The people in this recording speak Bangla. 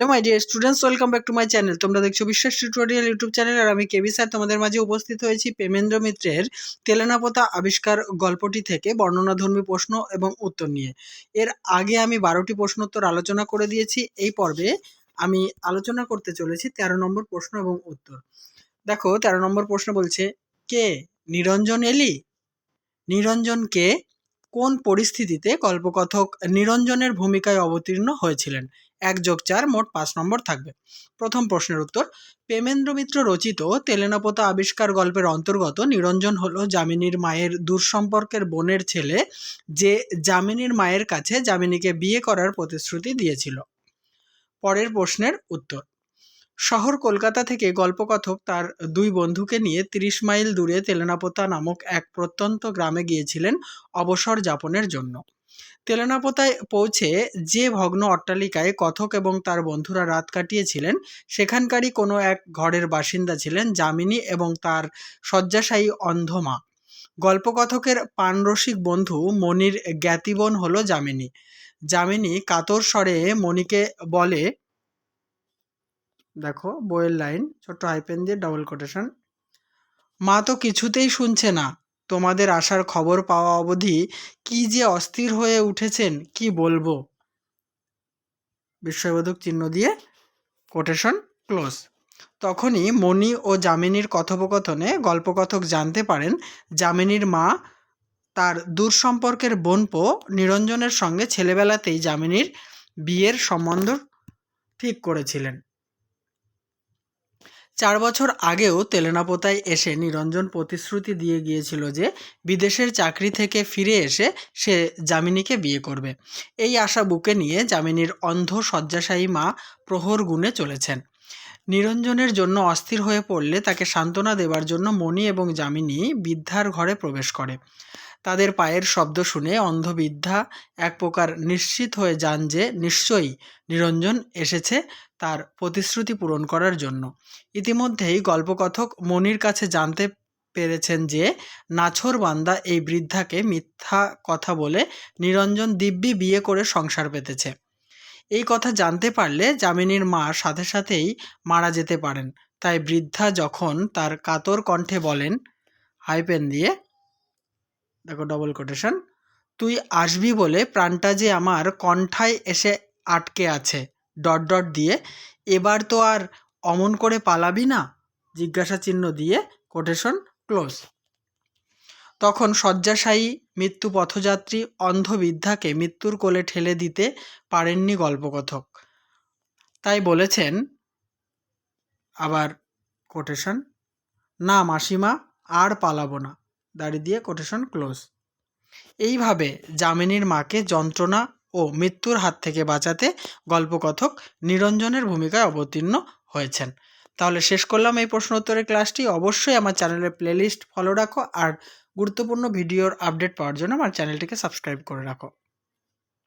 Hello my dear students welcome back to my channel তোমরা দেখছ বিশ্বাস টিউটোরিয়াল ইউটিউব চ্যানেল আর আমি কেবি স্যার তোমাদের মাঝে উপস্থিত হয়েছি প্রেমেন্দ্র মিত্রের তেলেনাপোতা আবিষ্কার গল্পটি থেকে বর্ণনাধর্মী প্রশ্ন এবং উত্তর নিয়ে। এর আগে আমি বারোটি প্রশ্নোত্তর আলোচনা করে দিয়েছি। এই পর্বে আমি আলোচনা করতে চলেছি তেরো নম্বর প্রশ্ন এবং উত্তর। দেখো, তেরো নম্বর প্রশ্ন বলছে, কে নিরঞ্জন এলি? নিরঞ্জনকে কোন পরিস্থিতিতে গল্পকথক নিরঞ্জনের ভূমিকায় অবতীর্ণ হয়েছিলেন? এক যোগ চার মোট পাঁচ নম্বর থাকবে। প্রথম প্রশ্নের উত্তর, প্রেমেন্দ্র মিত্র রচিত তেলেনাপোতা আবিষ্কার গল্পের অন্তর্গত নিরঞ্জন হলো যামিনীর মায়ের দূরসম্পর্কের বোনের ছেলে, যে যামিনীর মায়ের কাছে যামিনীকে বিয়ে করার প্রতিশ্রুতি দিয়েছিল। পরের প্রশ্নের উত্তর, শহর কলকাতা থেকে গল্পকথক তার দুই বন্ধুকে নিয়ে তিরিশ মাইল দূরে তেলেনাপোতা নামক এক প্রত্যন্ত গ্রামে গিয়েছিলেন অবসর যাপনের জন্য। তেলেনাপোতায় পৌঁছে যে ভগ্ন অট্টালিকায় কথক এবং তার বন্ধুরা রাত কাটিয়েছিলেন, সেখানকারই কোনো এক ঘরের বাসিন্দা ছিলেন যামিনী এবং তার শয্যাশায়ী অন্ধমা। গল্পকথকের পানরসিক বন্ধু মণির জ্ঞাতিবন হলো যামিনী। যামিনী কাতর স্বরে মণিকে বলে, দেখো, বইয়ের লাইন, ছোট্ট হাইপেন দিয়ে ডবল কোটেশন মা তো কিছুতেই শুনছে না। তোমাদের আসার খবর পাওয়া অবধি কি যে অস্থির হয়ে উঠেছেন, কি বলব? বিস্ময়বোধক চিহ্ন দিয়ে কোটেশন ক্লোজ তখনই মণি ও যামিনীর কথোপকথনে গল্পকথক জানতে পারেন যামিনীর মা তার দূর সম্পর্কের বোনপো নিরঞ্জনের সঙ্গে ছেলেবেলাতেই যামিনীর বিয়ের সম্বন্ধ ঠিক করেছিলেন। চার বছর আগেও তেলেনাপোতায় এসে নিরঞ্জন প্রতিশ্রুতি দিয়ে গিয়েছিল যে বিদেশের চাকরি থেকে ফিরে এসে সে যামিনীকে বিয়ে করবে। এই আশা বুকে নিয়ে যামিনীর অন্ধ শয্যাশায়ী মা প্রহর গুণে চলেছেন। নিরঞ্জনের জন্য অস্থির হয়ে পড়লে তাকে সান্ত্বনা দেবার জন্য মণি এবং যামিনী বৃদ্ধার ঘরে প্রবেশ করে। তাদের পায়ের শব্দ শুনে অন্ধবিদ্যা এক প্রকার নিশ্চিত হয়ে যান যে নিশ্চয়ই নিরঞ্জন এসেছে তার প্রতিশ্রুতি পূরণ করার জন্য। ইতিমধ্যেই গল্পকথক মনির কাছে জানতে পেরেছেন যে নাছর বান্দা এই বৃদ্ধাকে মিথ্যা কথা বলে নিরঞ্জন দিব্যি বিয়ে করে সংসার পেতেছে। এই কথা জানতে পারলে যামিনীর মা সাথে সাথেই মারা যেতে পারেন। তাই বৃদ্ধা যখন তার কাতর কণ্ঠে বলেন হাইপেন দিয়ে দেখো ডবল কোটেশন তুই আসবি বলে প্রাণটা যে আমার কণ্ঠায় এসে আটকে আছে। ডট ডট দিয়ে, এবার তো আর অমন করে পালাবি না? জিজ্ঞাসা চিহ্ন দিয়ে কোটেশন ক্লোজ তখন শয্যাশায়ী মৃত্যু পথযাত্রী অন্ধবিদ্যাকে মৃত্যুর কোলে ঠেলে দিতে পারেননি গল্পকথক। তাই বলেছেন, আবার কোটেশন না মাসিমা, আর পালাবো না। দাড়ি দিয়ে কোটেশন ক্লোজ এইভাবে যামিনীর মাকে যন্ত্রণা ও মৃত্যুর হাত থেকে বাঁচাতে গল্পকথক নিরঞ্জনের ভূমিকায় অবতীর্ণ হয়েছেন। তাহলে শেষ করলাম এই প্রশ্ন উত্তরের ক্লাসটি। অবশ্যই আমার চ্যানেলের প্লেলিস্ট ফলো রাখো আর গুরুত্বপূর্ণ ভিডিওর আপডেট পাওয়ার জন্য আমার চ্যানেলটিকে সাবস্ক্রাইব করে রাখো।